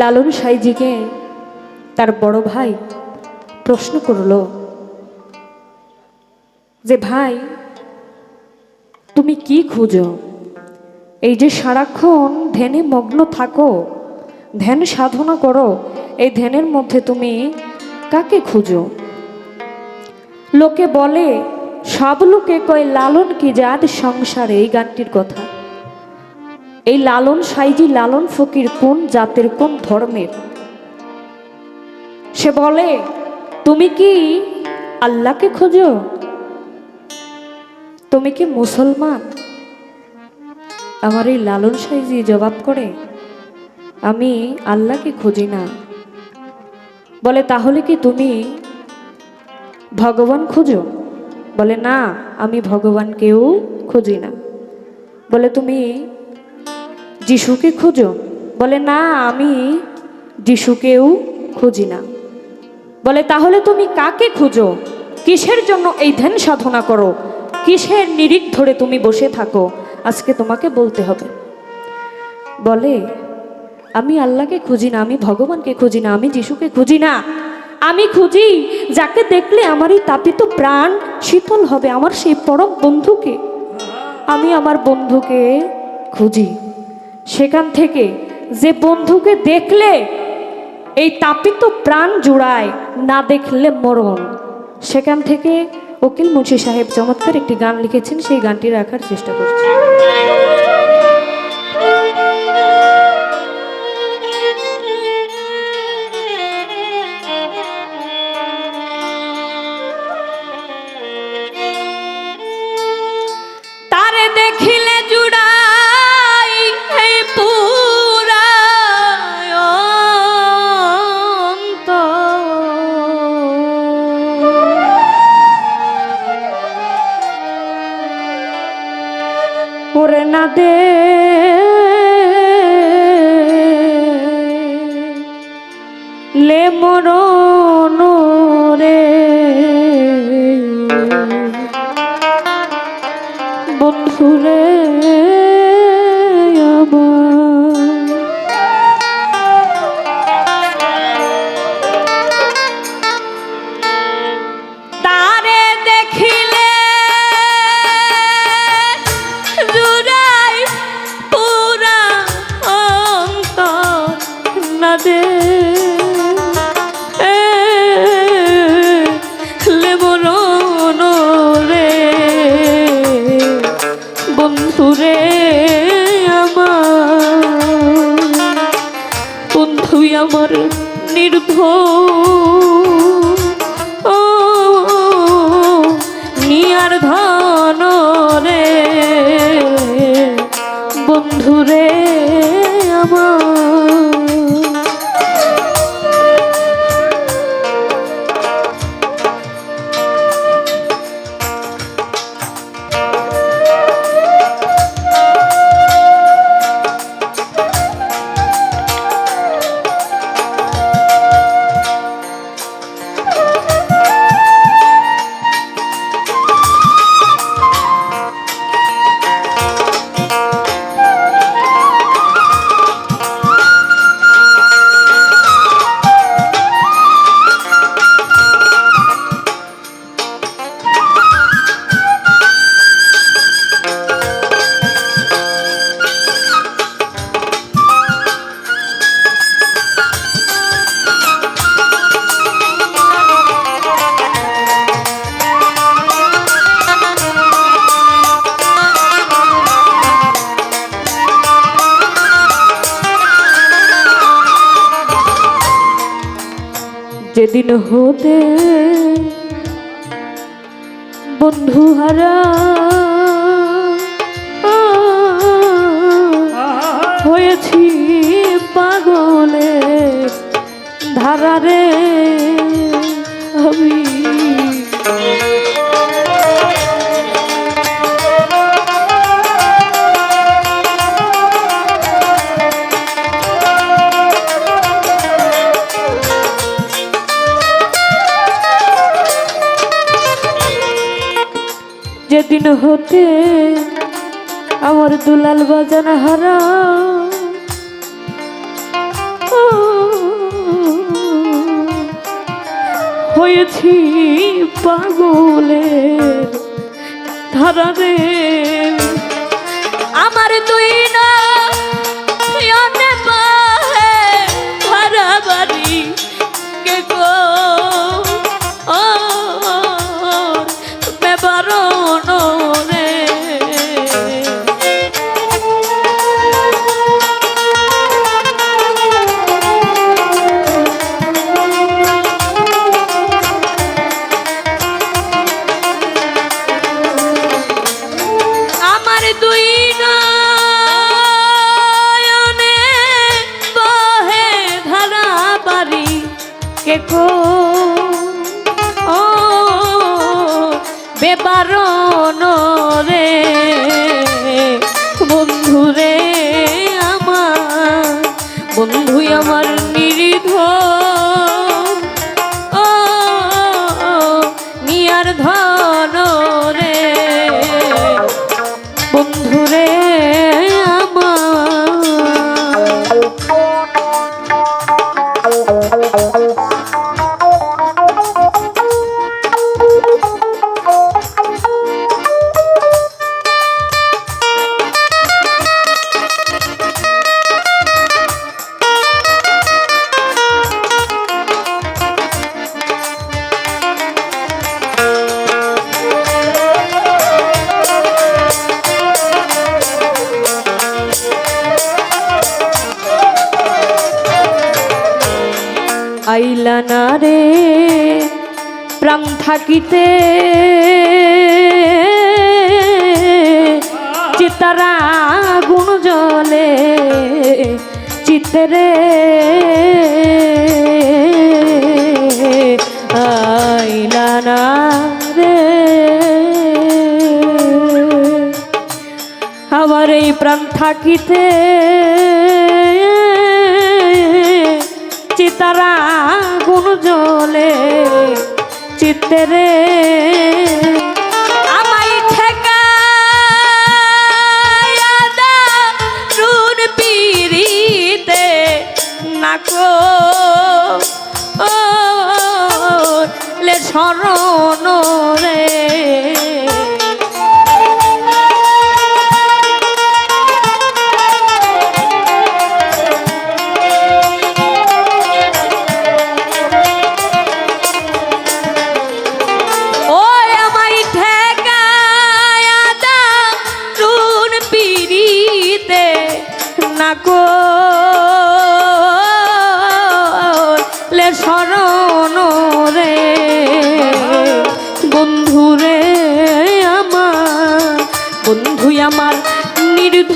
লালন সাইজিকে তার বড় ভাই প্রশ্ন করল, যে ভাই, তুমি কি খুঁজো? এই যে সারাক্ষণ ধ্যানে মগ্ন থাকো, ধ্যান সাধনা করো, এই ধ্যানের মধ্যে তুমি কাকে খুঁজো? লোকে বলে, সব লোকে কয়, লালন কি জাত সংসারে এই গানটির কথা। এই লালন সাইজি লালন ফকির কোন জাতের কোন ধর্মের? সে বলে, তুমি কি আল্লাহকে খোঁজো? তুমি কি মুসলমান? আমার এই লালন সাইজি জবাব করে, আমি আল্লাহকে খুঁজি না। বলে, তাহলে কি তুমি ভগবান খুঁজো? বলে, না, আমি ভগবানকেও খুঁজি না। বলে, তুমি যিশুকে খুঁজো। বলে, না, আমি যিশুকেও খুঁজি না। বলে, তাহলে তুমি কাকে খুঁজো? কিসের জন্য এই ধ্যান সাধনা করো? কিসের নিরিখ ধরে তুমি বসে থাকো? আজকে তোমাকে বলতে হবে। বলে, আমি আল্লাহকে খুঁজি না, আমি ভগবানকে খুঁজি না, আমি যিশুকে খুঁজি না। আমি খুঁজি যাকে দেখলে আমার এই তাপিত প্রাণ শীতল হবে, আমার সেই পরম বন্ধুকে। আমি আমার বন্ধুকে খুঁজি। সেখান থেকে যে বন্ধুকে দেখলে, এই তাপিত প্রাণ জোড়ায় না দেখলে মরণ। সেখান থেকে উকিল মুন্সি সাহেব চমৎকার একটি গান লিখেছেন, সেই গানটি রাখার চেষ্টা করছি। বন্ধুরে আমার। যেদিন হতে বন্ধু হারা। হয়েছি পাগলে ধারারে। সেদিন হতে আমার দুলাল বাজান হারা। হয়েছি পাগলে ধারা রে আমার দুই না বেবারণ রে। আইলা না রে। প্রাণ থাকিতে চিতারা গুণ জলে চিত্রে আইলা না রে। আমার এই প্রাণ থাকিতে চিতারা গুণ জলে লে শরণ আমার নির্ধ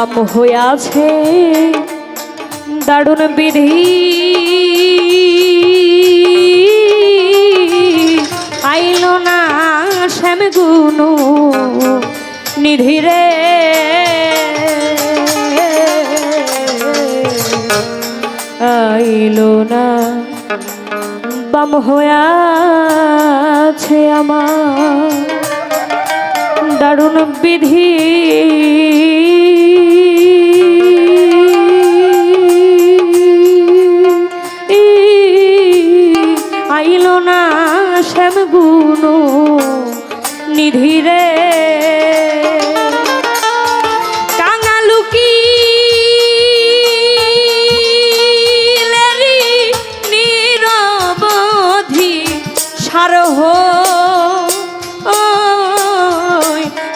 বাম হইয়াছে দারুণ বিধি। আইল না শ্যাম গুণ নিধিরে। আইল না বাম হইয়াছে আমার, দারুণ বিধি।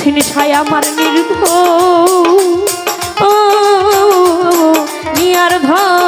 দিয়েছেন ছায় আমার নির্ধ নিয়ার ধর